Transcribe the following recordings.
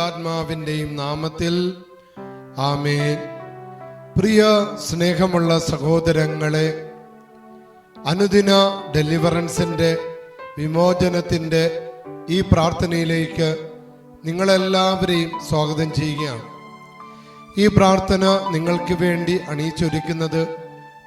പരിശുദ്ധാത്മാവിന്റെയും നാമത്തിൽ ആമേൻ. പ്രിയ സ്നേഹമുള്ള സഹോദരങ്ങളെ അനുദിന ഡെലിവറൻസിന്റെ വിമോചനത്തിന്റെ ഈ പ്രാർത്ഥനയിലേക്ക് നിങ്ങളെല്ലാവരെയും സ്വാഗതം ചെയ്യുകയാണ്. ഈ പ്രാർത്ഥന നിങ്ങൾക്ക് വേണ്ടി അണിയിച്ചൊരുക്കുന്നത്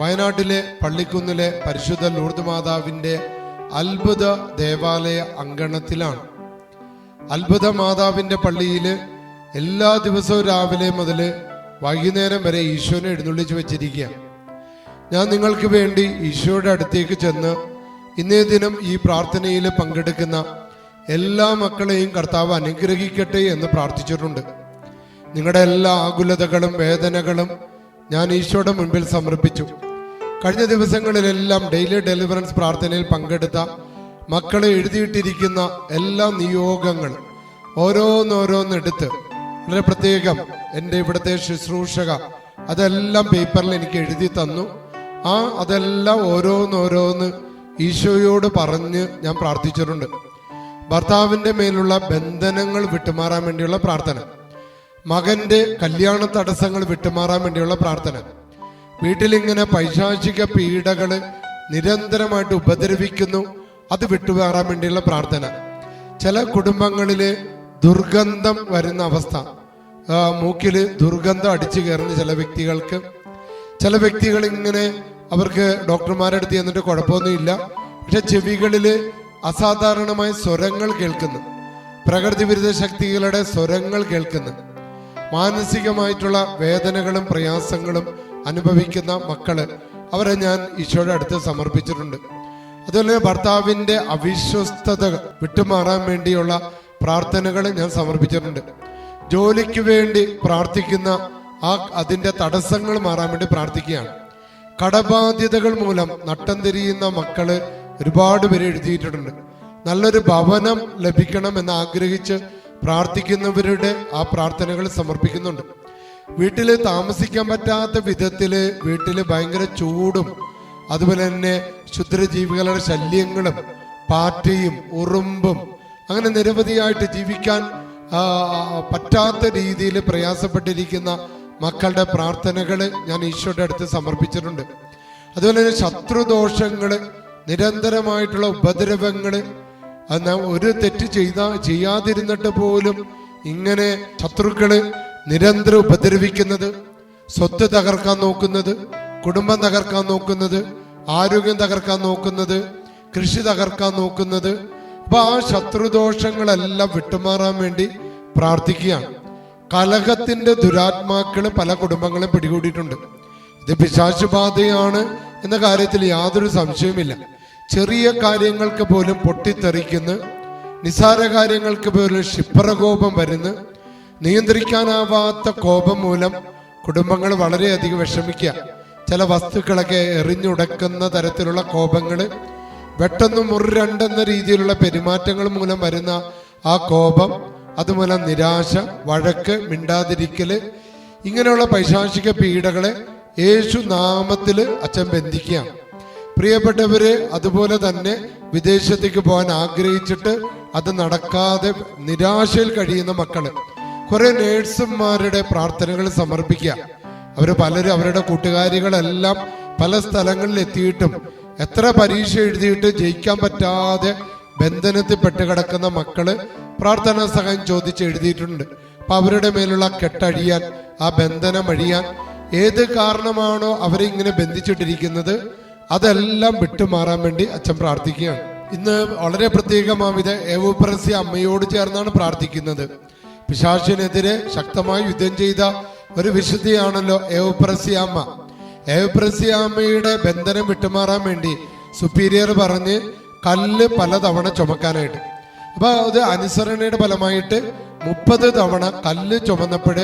വയനാട്ടിലെ പള്ളിക്കുന്നിലെ പരിശുദ്ധ ലൂർദ് മാതാവിന്റെ അത്ഭുത ദേവാലയ അങ്കണത്തിലാണ്. അത്ഭുത മാതാവിന്റെ പള്ളിയിൽ എല്ലാ ദിവസവും രാവിലെ മുതൽ വൈകുന്നേരം വരെ ഈശോനെ എഴുന്നള്ളിച്ച് വെച്ചിരിക്കുക. ഞാൻ നിങ്ങൾക്ക് വേണ്ടി ഈശോയുടെ അടുത്തേക്ക് ചെന്ന് ഇന്നേ ദിനം ഈ പ്രാർത്ഥനയിൽ പങ്കെടുക്കുന്ന എല്ലാ മക്കളെയും കർത്താവ് അനുഗ്രഹിക്കട്ടെ എന്ന് പ്രാർത്ഥിച്ചിട്ടുണ്ട്. നിങ്ങളുടെ എല്ലാ ആകുലതകളും വേദനകളും ഞാൻ ഈശോയുടെ മുൻപിൽ സമർപ്പിച്ചു. കഴിഞ്ഞ ദിവസങ്ങളിലെല്ലാം ഡെയിലി ഡെലിവറൻസ് പ്രാർത്ഥനയിൽ പങ്കെടുത്ത മക്കളെ എഴുതിയിട്ടിരിക്കുന്ന എല്ലാ നിയോഗങ്ങൾ ഓരോന്നോരോന്നെടുത്ത് വളരെ പ്രത്യേകം എന്റെ ഇവിടുത്തെ ശുശ്രൂഷക അതെല്ലാം പേപ്പറിൽ എനിക്ക് എഴുതി തന്നു. ആ അതെല്ലാം ഓരോന്നോരോന്ന് ഈശോയോട് പറഞ്ഞ് ഞാൻ പ്രാർത്ഥിച്ചിട്ടുണ്ട്. ഭർത്താവിന്റെ മേലുള്ള ബന്ധനങ്ങൾ വിട്ടുമാറാൻ വേണ്ടിയുള്ള പ്രാർത്ഥന. മകന്റെ കല്യാണ തടസ്സങ്ങൾ വിട്ടുമാറാൻ വേണ്ടിയുള്ള പ്രാർത്ഥന. വീട്ടിലിങ്ങനെ പൈശാചിക പീഡകൾ നിരന്തരമായിട്ട് ഉപദ്രവിക്കുന്നു. അത് വിട്ടുപേറാൻ വേണ്ടിയുള്ള പ്രാർത്ഥന. ചില കുടുംബങ്ങളിൽ ദുർഗന്ധം വരുന്ന അവസ്ഥ. മൂക്കിൽ ദുർഗന്ധം അടിച്ചു കയറുന്ന ചില വ്യക്തികൾക്ക്. ചില വ്യക്തികൾ ഇങ്ങനെ അവർക്ക് ഡോക്ടർമാരുടെ അടുത്ത് ചെന്നിട്ട് കുഴപ്പമൊന്നുമില്ല. പക്ഷെ ചെവികളിൽ അസാധാരണമായ സ്വരങ്ങൾ കേൾക്കുന്നു. പ്രകൃതി വിരുദ്ധ ശക്തികളുടെ സ്വരങ്ങൾ കേൾക്കുന്നു. മാനസികമായിട്ടുള്ള വേദനകളും പ്രയാസങ്ങളും അനുഭവിക്കുന്ന മക്കൾ. അവരെ ഞാൻ ഈശോയുടെ അടുത്ത് സമർപ്പിച്ചിട്ടുണ്ട്. അതുപോലെ ഭർത്താവിന്റെ അവിശ്വസ്തത വിട്ടുമാറാൻ വേണ്ടിയുള്ള പ്രാർത്ഥനകൾ ഞാൻ സമർപ്പിച്ചിട്ടുണ്ട്. ജോലിക്ക് വേണ്ടി പ്രാർത്ഥിക്കുന്ന ആ അതിന്റെ തടസ്സങ്ങൾ മാറാൻ വേണ്ടി പ്രാർത്ഥിക്കുകയാണ്. കടബാധ്യതകൾ മൂലം നട്ടം തിരിയുന്ന മക്കൾ ഒരുപാട് പേര് എഴുതിയിട്ടുണ്ട് നല്ലൊരു ഭവനം ലഭിക്കണം എന്ന് ആഗ്രഹിച്ച് പ്രാർത്ഥിക്കുന്നവരുടെ ആ പ്രാർത്ഥനകൾ സമർപ്പിക്കുന്നുണ്ട്. വീട്ടിൽ താമസിക്കാൻ പറ്റാത്ത വിധത്തിൽ വീട്ടിൽ ഭയങ്കര ചൂടും അതുപോലെ തന്നെ ക്ഷുദ്രജീവികളുടെ ശല്യങ്ങളും പാറ്റയും ഉറുമ്പും അങ്ങനെ നിരവധിയായിട്ട് ജീവിക്കാൻ പറ്റാത്ത രീതിയിൽ പ്രയാസപ്പെട്ടിരിക്കുന്ന മക്കളുടെ പ്രാർത്ഥനകൾ ഞാൻ ഈശോയുടെ അടുത്ത് സമർപ്പിച്ചിട്ടുണ്ട്. അതുപോലെ തന്നെ ശത്രുദോഷങ്ങൾ നിരന്തരമായിട്ടുള്ള ഉപദ്രവങ്ങൾ ഒരു തെറ്റ് ചെയ്ത ചെയ്യാതിരുന്നിട്ട് പോലും ഇങ്ങനെ ശത്രുക്കൾ നിരന്തരം ഉപദ്രവിക്കുന്നത് സ്വത്ത് തകർക്കാൻ നോക്കുന്നത് കുടുംബം തകർക്കാൻ നോക്കുന്നത് ആരോഗ്യം തകർക്കാൻ നോക്കുന്നത് കൃഷി തകർക്കാൻ നോക്കുന്നത്. അപ്പൊ ആ ശത്രുദോഷങ്ങളെല്ലാം വിട്ടുമാറാൻ വേണ്ടി പ്രാർത്ഥിക്കുകയാണ്. കലഹത്തിന്റെ ദുരാത്മാക്കൾ പല കുടുംബങ്ങളെയും പിടികൂടിയിട്ടുണ്ട്. ഇത് പിശാചുബാധയാണ് എന്ന കാര്യത്തിൽ യാതൊരു സംശയവുമില്ല. ചെറിയ കാര്യങ്ങൾക്ക് പോലും പൊട്ടിത്തെറിക്കുന്നു. നിസാര കാര്യങ്ങൾക്ക് പോലും ക്ഷിപ്രകോപം വരുന്നു. നിയന്ത്രിക്കാനാവാത്ത കോപം മൂലം കുടുംബങ്ങൾ വളരെയധികം വിഷമിക്കുക. ചില വസ്തുക്കളൊക്കെ എറിഞ്ഞുടക്കുന്ന തരത്തിലുള്ള കോപങ്ങൾ പെട്ടെന്ന് മുറിരണ്ടെന്ന രീതിയിലുള്ള പെരുമാറ്റങ്ങൾ മൂലം വരുന്ന ആ കോപം അതുമൂലം നിരാശ വഴക്ക് മിണ്ടാതിരിക്കൽ ഇങ്ങനെയുള്ള പൈശാചിക പീഡകളെ യേശു നാമത്തിൽ അച്ഛൻ ബന്ധിക്കുകയാണ് പ്രിയപ്പെട്ടവര് അതുപോലെ തന്നെ വിദേശത്തേക്ക് പോകാൻ ആഗ്രഹിച്ചിട്ട് അത് നടക്കാതെ നിരാശയിൽ കഴിയുന്ന മക്കൾ കുറെ നേഴ്സുമാരുടെ പ്രാർത്ഥനകൾ സമർപ്പിക്കുക. അവർ പലരും അവരുടെ കൂട്ടുകാരികളെല്ലാം പല സ്ഥലങ്ങളിൽ എത്തിയിട്ടും എത്ര പരീക്ഷ എഴുതിയിട്ട് ജയിക്കാൻ പറ്റാതെ ബന്ധനത്തിൽ പെട്ട് കിടക്കുന്ന മക്കൾ പ്രാർത്ഥനാ സഹായം ചോദിച്ച് എഴുതിയിട്ടുണ്ട്. അപ്പൊ അവരുടെ മേലുള്ള കെട്ടഴിയാൻ ആ ബന്ധനം അഴിയാൻ ഏത് കാരണമാണോ അവരെ ഇങ്ങനെ ബന്ധിച്ചിട്ടിരിക്കുന്നത് അതെല്ലാം വിട്ടുമാറാൻ വേണ്ടി അച്ഛൻ പ്രാർത്ഥിക്കുകയാണ്. ഇന്ന് വളരെ പ്രത്യേകമാം ഇത് ഏവോപ്രസി അമ്മയോട് ചേർന്നാണ് പ്രാർത്ഥിക്കുന്നത്. പിശാചിനെതിരെ ശക്തമായി യുദ്ധം ചെയ്ത ഒരു വിശുദ്ധിയാണല്ലോ ഏവപ്രസിയാമ്മ. ഏവപ്രസിയാമ്മയുടെ ബന്ധനം വിട്ടുമാറാൻ വേണ്ടി സുപ്പീരിയർ പറഞ്ഞ് കല്ല് പലതവണ ചുമക്കാനായിട്ട്. അപ്പൊ അത് അനുസരണയുടെ ഫലമായിട്ട് മുപ്പത് തവണ കല്ല് ചുമന്നപ്പോൾ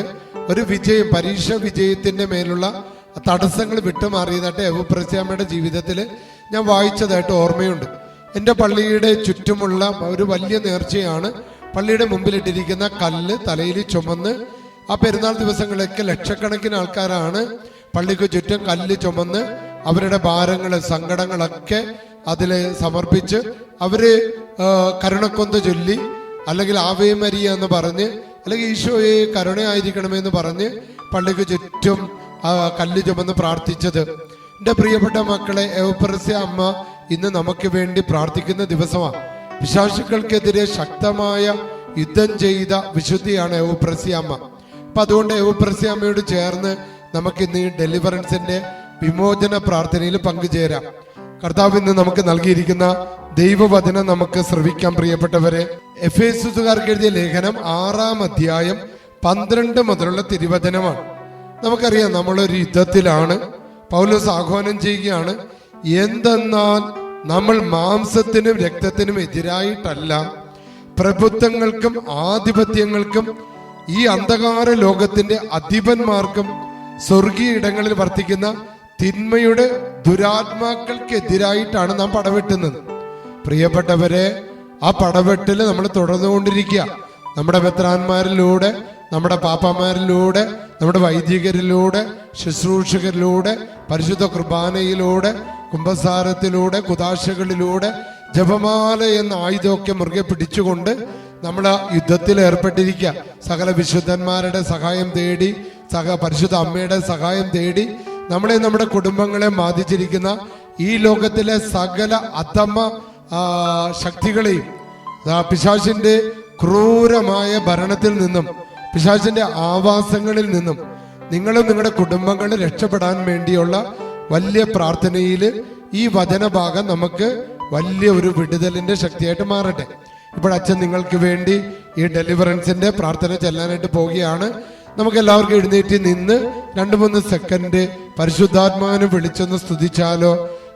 ഒരു വിജയം പരീക്ഷ വിജയത്തിന്റെ മേലുള്ള തടസ്സങ്ങൾ വിട്ടുമാറിയതായിട്ട് ഏവപ്രസിയാമ്മയുടെ ജീവിതത്തിൽ ഞാൻ വായിച്ചതായിട്ട് ഓർമ്മയുണ്ട്. എന്റെ പള്ളിയുടെ ചുറ്റുമുള്ള ഒരു വലിയ നേർച്ചയാണ് പള്ളിയുടെ മുമ്പിലിട്ടിരിക്കുന്ന കല്ല് തലയിൽ ചുമന്ന് ആ പെരുന്നാൾ ദിവസങ്ങളിലൊക്കെ ലക്ഷക്കണക്കിന് ആൾക്കാരാണ് പള്ളിക്ക് ചുറ്റും കല്ല് ചുമന്ന് അവരുടെ ഭാരങ്ങൾ സങ്കടങ്ങളൊക്കെ അതിൽ സമർപ്പിച്ച് അവർ കരുണക്കൊന്ത് ചൊല്ലി അല്ലെങ്കിൽ ആവേ മരിയ എന്ന് പറഞ്ഞ് അല്ലെങ്കിൽ ഈശോയെ കരുണയായിരിക്കണമെന്ന് പറഞ്ഞ് പള്ളിക്ക് ചുറ്റും കല്ല് ചുമന്ന് പ്രാർത്ഥിച്ചത്. എന്റെ പ്രിയപ്പെട്ട മക്കളെ എവപ്രസ്യ അമ്മ ഇന്ന് നമുക്ക് വേണ്ടി പ്രാർത്ഥിക്കുന്ന ദിവസമാണ്. വിശ്വാസികൾക്കെതിരെ ശക്തമായ യുദ്ധം ചെയ്ത വിശുദ്ധിയാണ് എവപ്രസ്യ അമ്മ. അപ്പൊ അതുകൊണ്ട് അമ്മയോട് ചേർന്ന് നമുക്ക് ഇന്ന് ഈ ഡെലിവറൻസിന്റെ വിമോചന പ്രാർത്ഥനയിൽ പങ്കുചേരാം. കർത്താവ് ഇന്ന് നമുക്ക് നൽകിയിരിക്കുന്ന ദൈവവചനം നമുക്ക് ശ്രവിക്കാം പ്രിയപ്പെട്ടവരെ. എഫ് എസുകാർക്ക് എഴുതിയ ലേഖനം ആറാം അധ്യായം പന്ത്രണ്ട് മുതലുള്ള തിരുവചനമാണ്. നമുക്കറിയാം നമ്മളൊരു യുദ്ധത്തിലാണ്. പൗലോസ് ആഹ്വാനം ചെയ്യുകയാണ് എന്തെന്നാൽ നമ്മൾ മാംസത്തിനും രക്തത്തിനും എതിരായിട്ടല്ല. പ്രഭുത്വങ്ങൾക്കും ആധിപത്യങ്ങൾക്കും ഈ അന്ധകാര ലോകത്തിന്റെ അധിപന്മാർക്കും സ്വർഗീയ ഇടങ്ങളിൽ വർത്തിക്കുന്ന തിന്മയുടെ ദുരാത്മാക്കൾക്കെതിരായിട്ടാണ് നാം പടവെട്ടുന്നത്. പ്രിയപ്പെട്ടവരെ ആ പടവെട്ടിൽ നമ്മൾ തുടർന്നുകൊണ്ടിരിക്കുക. നമ്മുടെ മെത്രാന്മാരിലൂടെ നമ്മുടെ പാപ്പമാരിലൂടെ നമ്മുടെ വൈദികരിലൂടെ ശുശ്രൂഷകരിലൂടെ പരിശുദ്ധ കുർബാനയിലൂടെ കുംഭസാരത്തിലൂടെ കുതാശകളിലൂടെ ജപമാല എന്ന ആയുധമൊക്കെ മുറുകെ പിടിച്ചുകൊണ്ട് നമ്മൾ യുദ്ധത്തിൽ ഏർപ്പെട്ടിരിക്കുക സകല വിശുദ്ധന്മാരുടെ സഹായം തേടി സഹ പരിശുദ്ധ അമ്മയുടെ സഹായം തേടി നമ്മളെ നമ്മുടെ കുടുംബങ്ങളെ ബാധിച്ചിരിക്കുന്ന ഈ ലോകത്തിലെ സകല അധമ ശക്തികളെയും പിശാചിന്റെ ക്രൂരമായ ഭരണത്തിൽ നിന്നും പിശാചിന്റെ ആവാസങ്ങളിൽ നിന്നും നിങ്ങളും നിങ്ങളുടെ കുടുംബങ്ങളും രക്ഷപ്പെടാൻ വേണ്ടിയുള്ള വലിയ പ്രാർത്ഥനയിൽ ഈ വചനഭാഗം നമുക്ക് വലിയ ഒരു വിടുതലിന്റെ ശക്തിയായിട്ട് മാറട്ടെ. ഇപ്പോൾ അച്ഛൻ നിങ്ങൾക്ക് വേണ്ടി ഈ ഡെലിവറൻസിന്റെ പ്രാർത്ഥന ചെല്ലാനായിട്ട് പോവുകയാണ്. നമുക്ക് എല്ലാവർക്കും എഴുന്നേറ്റ് നിന്ന് രണ്ട് മൂന്ന് സെക്കൻഡ് പരിശുദ്ധാത്മാവിനെ വിളിച്ചൊന്ന് സ്തുതിച്ചാലോ.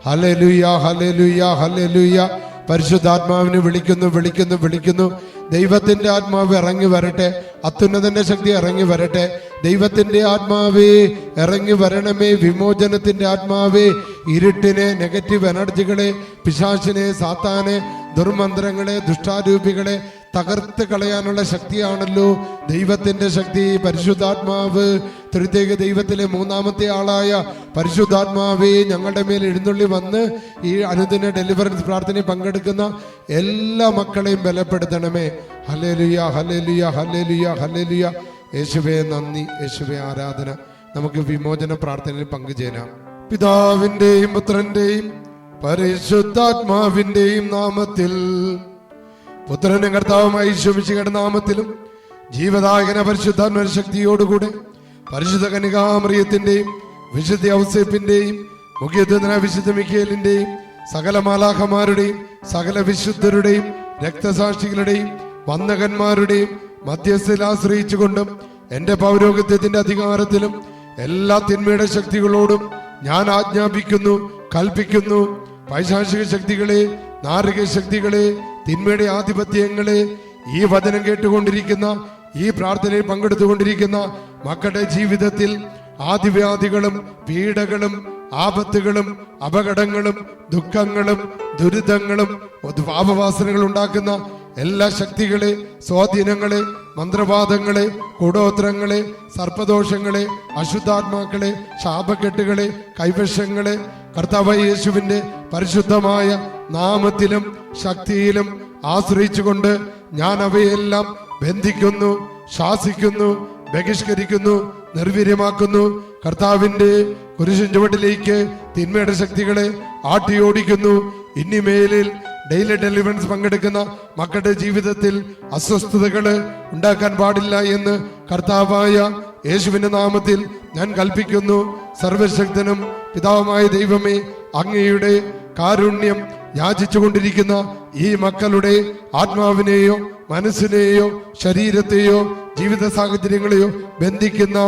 ഹലലുയ ഹലലുയ ഹലലുയ പരിശുദ്ധാത്മാവിനെ വിളിക്കുന്നു വിളിക്കുന്നു വിളിക്കുന്നു. ദൈവത്തിന്റെ ആത്മാവ് ഇറങ്ങി വരട്ടെ. അത്യുന്നതന്റെ ശക്തി ഇറങ്ങി വരട്ടെ. ദൈവത്തിന്റെ ആത്മാവേ ഇറങ്ങി വരണമേ. വിമോചനത്തിന്റെ ആത്മാവേ ഇരുട്ടിനെ നെഗറ്റീവ് എനർജികളെ പിശാശിനെ സാത്താനെ ദുർമന്ത്രങ്ങളെ ദുഷ്ടാരൂപികളെ തകർത്ത് കളയാനുള്ള ശക്തിയാണല്ലോ ദൈവത്തിന്റെ ശക്തി. പരിശുദ്ധാത്മാവ് ത്രിതേക ദൈവത്തിലെ മൂന്നാമത്തെ ആളായ പരിശുദ്ധാത്മാവേ ഞങ്ങളുടെ മേൽ എഴുന്നള്ളി വന്ന് ഈ അനുദിന ഡെലിവറൻസ് പ്രാർത്ഥനയിൽ പങ്കെടുക്കുന്ന എല്ലാ മക്കളെയും ബലപ്പെടുത്തണമേ. ഹലേലുയ ഹലേലുയ ഹലേലുയ ഹലേലുയ യേശുവേ നന്ദി. യേശുവേ ആരാധന. നമുക്ക് വിമോചന പ്രാർത്ഥനയിൽ പങ്കുചേരാം. പിതാവിന്റെയും പുത്രന്റെയും പരിശുദ്ധാത്മാവിന്റെയും നാമത്തിൽ പുത്രനും കർത്താവുമായി ശോഭിച്ചുകയുടെ നാമത്തിലും ജീവദായകന പരിശുദ്ധാത്മ ശക്തിയോടുകൂടെ പരിശുദ്ധ കനികാമറിയത്തിന്റെയും വിശുദ്ധ ഔസേപ്പിന്റെയും മുഖ്യദ്വന വിശുദ്ധ മിക്കേലിന്റെയും സകല മാലാഖമാരുടെയും സകല വിശുദ്ധരുടെയും രക്തസാക്ഷികളുടെയും വന്ദകന്മാരുടെയും മധ്യസ്ഥയിൽ ആശ്രയിച്ചുകൊണ്ടും എന്റെ പൗരോഹിത്യത്തിന്റെ അധികാരത്തിലും എല്ലാ തിന്മയുടെ ശക്തികളോടും ഞാൻ ആജ്ഞാപിക്കുന്നു കൽപ്പിക്കുന്നു. പൈശാചിക ശക്തികളെ നാരിക ശക്തികളെ തിന്മയുടെ ആധിപത്യങ്ങളെ ഈ വചനം കേട്ടുകൊണ്ടിരിക്കുന്ന ഈ പ്രാർത്ഥനയിൽ പങ്കെടുത്തുകൊണ്ടിരിക്കുന്ന മക്കളുടെ ജീവിതത്തിൽ ആദിവ്യാധികളും പീഡകളും ആപത്തുകളും അപകടങ്ങളും ദുഃഖങ്ങളും ദുരിതങ്ങളും പാപവാസനകൾ ഉണ്ടാക്കുന്ന എല്ലാ ശക്തികളെ സ്വാധീനങ്ങളെ മന്ത്രവാദങ്ങളെ കൂടോത്രങ്ങളെ സർപ്പദോഷങ്ങളെ അശുദ്ധാത്മാക്കളെ ശാപക്കെട്ടുകളെ കൈവശങ്ങളെ കർത്താവായ യേശുവിന്റെ പരിശുദ്ധമായ നാമത്തിലും ശക്തിയിലും ആശ്രയിച്ചുകൊണ്ട് ഞാൻ അവയെല്ലാം ബന്ധിക്കുന്നു ശാസിക്കുന്നു ബഹിഷ്കരിക്കുന്നു നിർവീര്യമാക്കുന്നു. കർത്താവിന്റെ കുരിശിൻ ചുവട്ടിലേക്ക് തിന്മയുടെ ശക്തികളെ ആട്ടിയോടിക്കുന്നു. ഇനിമേലിൽ ഡെയിലി ഡെലിവറൻസ് പങ്കെടുക്കുന്ന മക്കളുടെ ജീവിതത്തിൽ അസ്വസ്ഥതകൾ ഉണ്ടാക്കാൻ പാടില്ല എന്ന് കർത്താവായ യേശുവിന്റെ നാമത്തിൽ ഞാൻ കൽപ്പിക്കുന്നു. സർവശക്തനും പിതാവുമായ ദൈവമേ അങ്ങയുടെ കാരുണ്യം യാചിച്ചുകൊണ്ടിരിക്കുന്ന ഈ മക്കളുടെ ആത്മാവിനെയോ മനസ്സിനെയോ ശരീരത്തെയോ ജീവിത സാഹചര്യങ്ങളെയോ ബന്ധിക്കുന്ന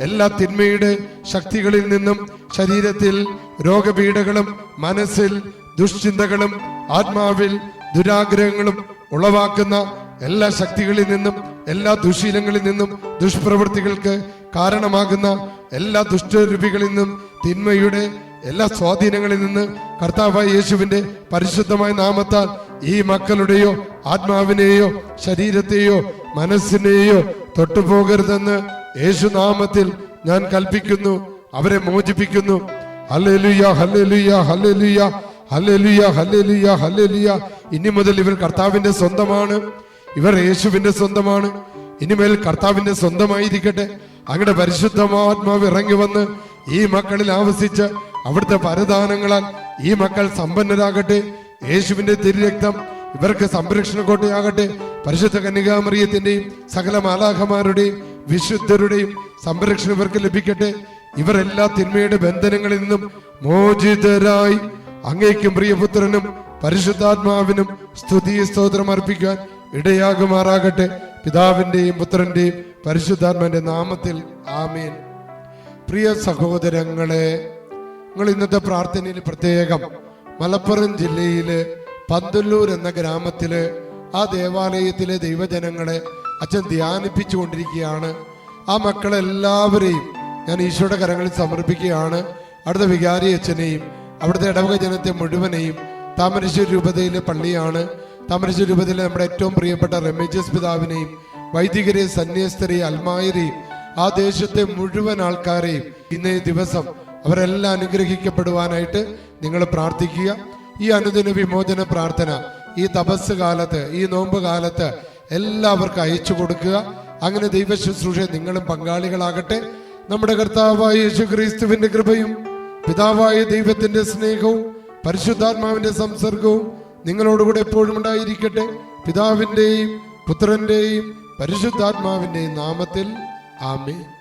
എല്ലാ തിന്മയുടെ ശക്തികളിൽ നിന്നും ശരീരത്തിൽ രോഗപീഠകളും മനസ്സിൽ ദുഷ്ചിന്തകളും ആത്മാവിൽ ദുരാഗ്രഹങ്ങളും ഉളവാക്കുന്ന എല്ലാ ശക്തികളിൽ നിന്നും എല്ലാ ദുശീലങ്ങളിൽ നിന്നും ദുഷ്പ്രവൃത്തികൾക്ക് കാരണമാകുന്ന എല്ലാ ദുഷ്ടരൂപികളിൽ നിന്നും തിന്മയുടെ എല്ലാ സ്വാധീനങ്ങളിൽ നിന്ന് കർത്താവായ യേശുവിന്റെ പരിശുദ്ധമായ നാമത്താൽ ഈ മക്കളുടെയോ ആത്മാവിനെയോ ശരീരത്തെയോ മനസ്സിനെയോ തൊട്ടുപോകരുതെന്ന് യേശു നാമത്തിൽ ഞാൻ കൽപ്പിക്കുന്നു അവരെ മോചിപ്പിക്കുന്നു. ഇനി മുതൽ ഇവർ കർത്താവിന്റെ സ്വന്തമാണ്. ഇവർ യേശുവിന്റെ സ്വന്തമാണ്. ഇനിമേൽ കർത്താവിന്റെ സ്വന്തമായിരിക്കട്ടെ. അങ്ങയുടെ പരിശുദ്ധമാത്മാവ് ഇറങ്ങി വന്ന് ഈ മക്കളിൽ ആവസിച്ച് അവിടുത്തെ പരദാനങ്ങളാൽ ഈ മക്കൾ സമ്പന്നരാകട്ടെ. യേശുവിന്റെ തിരുരക്തം ഇവർക്ക് സംരക്ഷണ കോട്ടയാകട്ടെ പരിശുദ്ധ കന്യകാമറിയത്തിന്റെയും സകല മാലാഖമാരുടെയും വിശുദ്ധരുടെയും സംരക്ഷണം ഇവർക്ക് ലഭിക്കട്ടെ. ഇവർ എല്ലാ തിന്മയുടെ ബന്ധനങ്ങളിൽ നിന്നും മോചിതരായി അങ്ങേക്കും പ്രിയപുത്രനും പരിശുദ്ധാത്മാവിനും സ്തുതി സ്തോത്രം അർപ്പിക്കാൻ ഇടയാകുമാറാകട്ടെ. പിതാവിന്റെയും പുത്രന്റെയും പരിശുദ്ധാത്മാവിന്റെ നാമത്തിൽ ആമീൻ. പ്രിയ സഹോദരങ്ങളെ നിങ്ങൾ ഇന്നത്തെ പ്രാർത്ഥനയിൽ പ്രത്യേകം മലപ്പുറം ജില്ലയിലെ പന്തല്ലൂർ എന്ന ഗ്രാമത്തിൽ ആ ദേവാലയത്തിലെ ദൈവജനങ്ങളെ അച്ഛൻ ധ്യാനിപ്പിച്ചു കൊണ്ടിരിക്കുകയാണ് ആ മക്കളെല്ലാവരെയും ഞാൻ ഈശോയുടെ കരങ്ങളിൽ സമർപ്പിക്കുകയാണ്. അവിടുത്തെ വികാരി അച്ഛനെയും അവിടുത്തെ ഇടവക ജനത്തെ മുഴുവനെയും താമരശ്ശേരി രൂപതയിലെ പള്ളിയാണ്. താമരശ്ശേരി രൂപത്തിൽ നമ്മുടെ ഏറ്റവും പ്രിയപ്പെട്ട റമേജസ് പിതാവിനെയും വൈദികരെ സന്യസ്തരെയും അൽമായരെയും ആ ദേശത്തെ മുഴുവൻ ആൾക്കാരെയും ഇന്നേ ദിവസം അവരെല്ലാം അനുഗ്രഹിക്കപ്പെടുവാനായിട്ട് നിങ്ങൾ പ്രാർത്ഥിക്കുക. ഈ അനുദിന വിമോചന പ്രാർത്ഥന ഈ തപസ് കാലത്ത് ഈ നോമ്പ് കാലത്ത് എല്ലാവർക്കും അയച്ചു കൊടുക്കുക. അങ്ങനെ ദൈവ ശുശ്രൂഷ നിങ്ങളും പങ്കാളികളാകട്ടെ. നമ്മുടെ കർത്താവായ യേശു ക്രിസ്തുവിന്റെ കൃപയും പിതാവായ ദൈവത്തിന്റെ സ്നേഹവും പരിശുദ്ധാത്മാവിന്റെ സംസർഗവും നിങ്ങളോടുകൂടെ എപ്പോഴും ഉണ്ടായിരിക്കട്ടെ. പിതാവിന്റെയും പുത്രന്റെയും പരിശുദ്ധാത്മാവിന്റെയും നാമത്തിൽ. ആമേൻ.